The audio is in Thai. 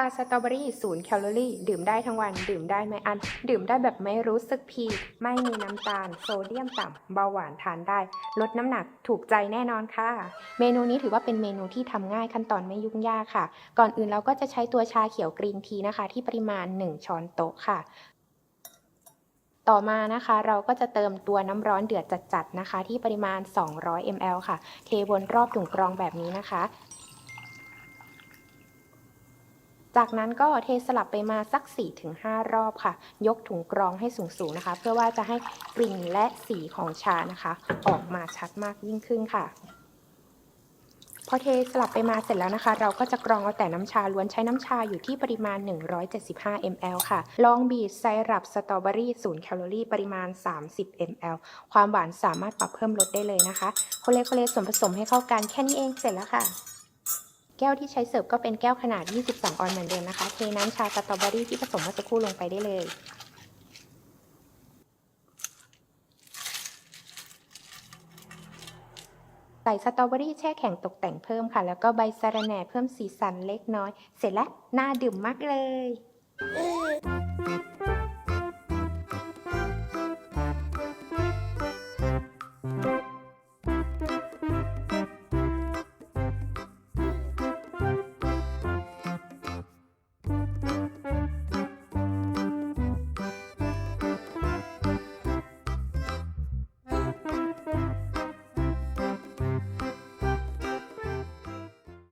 าสตรอเบอรี่ศูนย์แคลอรี่ ดื่มได้ทั้งวัน ดื่มได้ไม่อัน ดื่มได้แบบไม่รู้สึกผิดไม่มีน้ำตาล โซเดียมต่ำเบาหวานทานได้ ลดน้ำหนักถูกใจแน่นอนค่ะ เมนูนี้ถือว่าเป็นเมนูที่ทำง่ายขั้นตอนไม่ยุ่งยากค่ะ ก่อนอื่นเราก็จะใช้ตัวชาเขียวกรีนทีนะคะ ที่ปริมาณ 1 ช้อนโต๊ะค่ะต่อมานะคะเราก็จะเติมตัวน้ำร้อนเดือดจัดๆนะคะ ที่ปริมาณ 200 ml ค่ะ เทวนรอบถุงกรองแบบนี้นะคะ จากนั้นก็เทสลับไปมาสัก 4-5 รอบค่ะ ยกถุงกรองให้สูงๆนะคะ เพื่อว่าจะให้กลิ่นและสีของชานะคะ ออกมาชัดมากยิ่งขึ้นค่ะพอเทสลับไปมาเสร็จแล้วนะคะ เราก็จะกรองเอาแต่น้ำชาล้วนใช้น้ำชาอยู่ที่ปริมาณ 175 ml ค่ะ ลองบีทไซรัปสตรอเบอรี่0แคลอรี่ปริมาณ 30 ml ความหวานสามารถปรับเพิ่มลดได้เลยนะคะโคเลโคเลส่วนผสมให้เข้ากันแค่นี้เองเสร็จแล้วค่ะ แก้วที่ใช้เสิร์ฟก็เป็นแก้วขนาด 22 ออนซ์เหมือนเดิมนะคะ เทน้ำชาสตรอเบอรี่ที่ผสมเมื่อสักครู่ลงไปได้เลย ใส่สตรอเบอรี่แช่แข็งตกแต่งเพิ่มค่ะ แล้วก็ใบสะระแหน่เพิ่มสีสันเล็กน้อย เสร็จแล้วน่าดื่มมากเลย